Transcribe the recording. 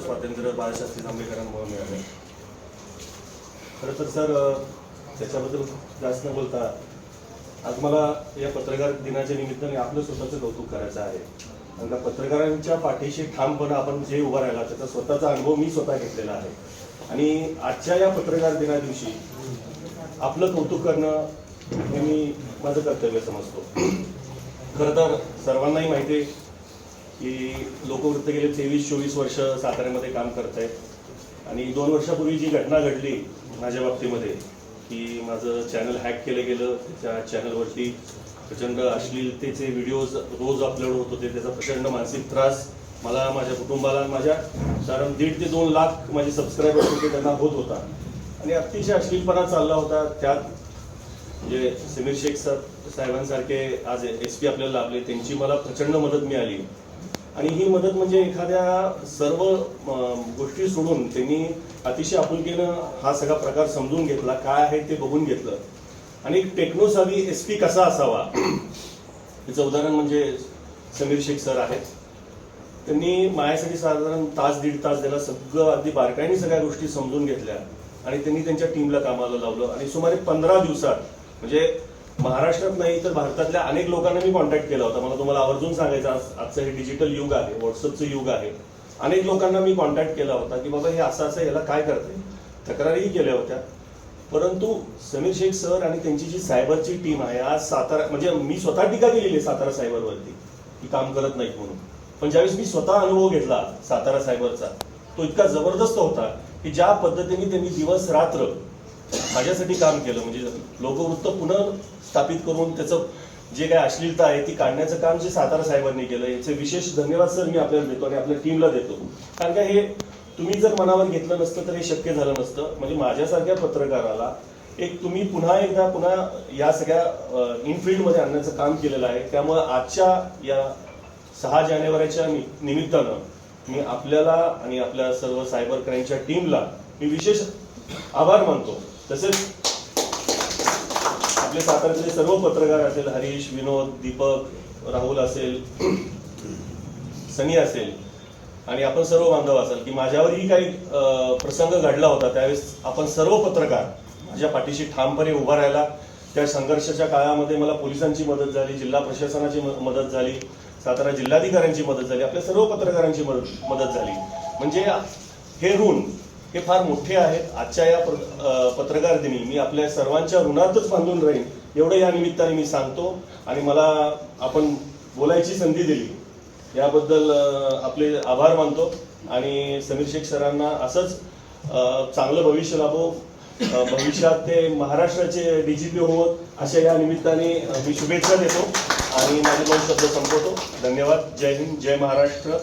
स्वातंत्र्य बाळशास्त्री जांभेकरांमुळे मिळालं. खरं तर सर त्याच्याबद्दल जास्त न बोलता आज मला या पत्रकार दिनाच्या निमित्ताने आपलं स्वतःचं कौतुक करायचं आहे. कारण का पत्रकारांच्या पाठीशी ठामपणे आपण जे उभा राहिला त्याचा स्वतःचा अनुभव मी स्वतः घेतलेला आहे. आणि आजच्या या पत्रकार दिना दिवशी आपलं कौतुक करणं हे मी माझं कर्तव्य समजतो. खरं तर सर्वांनाही माहिती आहे की लोकवृत्त गेले तेवीस चोवीस वर्ष साताऱ्यामध्ये काम करत आहेत आणि दोन वर्षापूर्वी जी घटना घडली माझ्या बाबतीमध्ये की माझं चॅनल हॅक केलं गेलं त्या चॅनलवरती प्रचंड अश्लीलतेचे व्हिडिओज रोज अपलोड होत होते. त्याचा प्रचंड मानसिक त्रास मला माझ्या कुटुंबाला माझ्या कारण दीड ते दोन लाख माझे सबस्क्रायबर्स होते त्यांना होत होता. आणि अतिशय अश्लीलपणा चालला होता. त्यात म्हणजे समीर शेख सर साहेबांसारखे आज एस पी आपल्याला लाभले. त्यांची मला प्रचंड मदत मिळाली. आणि ही मदत म्हणजे एखाद्या सर्व गोष्टी सोडून त्यांनी अतिशय आपुलकीनं हा सगळा प्रकार समजून घेतला काय आहे ते बघून घेतलं. आणि टेक्नोसावी एस पी कसा असावा? याचं उदाहरण म्हणजे समीर शेख सर आहेत. त्यांनी माझ्यासाठी साधारण तास दीड तास दिला सगळं अगदी बारकाईने सगळ्या गोष्टी समजून घेतल्या. आणि त्यांनी त्यांच्या टीमला कामाला लावलं. आणि सुमारे पंधरा दिवसात म्हणजे महाराष्ट्रात नाही तर भारतातल्या अनेक लोकांना मी कॉन्टॅक्ट केला होता. मला तुम्हाला आवर्जून सांगायचं आज आजचं हे डिजिटल युग आहे व्हॉट्सअपचं युग आहे. अनेक लोकांना मी कॉन्टॅक्ट केला होता की बाबा हे असं असं याला काय करते तक्रारीही केल्या होत्या. परंतु समीर शेख सर आणि त्यांची जी सायबरची टीम आहे आज सातारा म्हणजे मी स्वतः टीका केलेली आहे सातारा सायबरवरती की काम करत नाहीत म्हणून. पण ज्यावेळेस मी स्वतः अनुभव घेतला सातारा सायबरचा तो इतका जबरदस्त होता की ज्या पद्धतीने त्यांनी दिवस रात्र माझ्यासाठी काम केलं. म्हणजे लोकवृत्त पुनर्स्थापित करून त्याचं जे काय अश्लीलता आहे ती काढण्याचं काम जे सातारा साहेबांनी केलं याचे विशेष धन्यवाद सर मी आपल्याला देतो आणि आपल्या टीमला देतो. कारण का हे तुम्ही जर मनावर घेतलं नसतं तर हे शक्य झालं नसतं. म्हणजे माझ्यासारख्या पत्रकाराला एक तुम्ही पुन्हा एकदा पुन्हा या सगळ्या इनफील्डमध्ये आणण्याचं काम केलेलं आहे. त्यामुळे आजच्या या सहा जानेवारीच्या निमित्तानं मी आपल्याला आणि आपल्या सर्व सायबर क्राईमच्या टीमला मी विशेष आभार मानतो. तसेच आपले साताऱ्यातले सर्व पत्रकार असेल हरीश विनोद दीपक राहुल असेल सनी असेल आणि आपण सर्व बांधव असाल की माझ्यावरही काही प्रसंग घडला होता त्यावेळेस आपण सर्व पत्रकार माझ्या पाठीशी ठामपणे उभा राहिला. त्या संघर्षाच्या काळामध्ये मला पोलिसांची मदत झाली जिल्हा प्रशासनाची मदत झाली सातारा जिल्हाधिकाऱ्यांची मदत झाली आपल्या सर्व पत्रकारांची मदत मदत झाली. म्हणजे हे ऋण हे फार मोठे आहेत. आजच्या या पत्रकार दिनी मी आपल्या सर्वांच्या ऋणातच बांधून राहीन एवढं या निमित्ताने मी सांगतो. आणि मला आपण बोलायची संधी दिली. याबद्दल आपले आभार मानतो. आणि समीर शेख सरांना असंच चांगलं भविष्य लाभो. भविष्यात ते महाराष्ट्राचे डी जे पी होत अशा या निमित्ताने मी शुभेच्छा देतो. आणि माझे दोन शब्द संपवतो. धन्यवाद. जय हिंद जय महाराष्ट्र.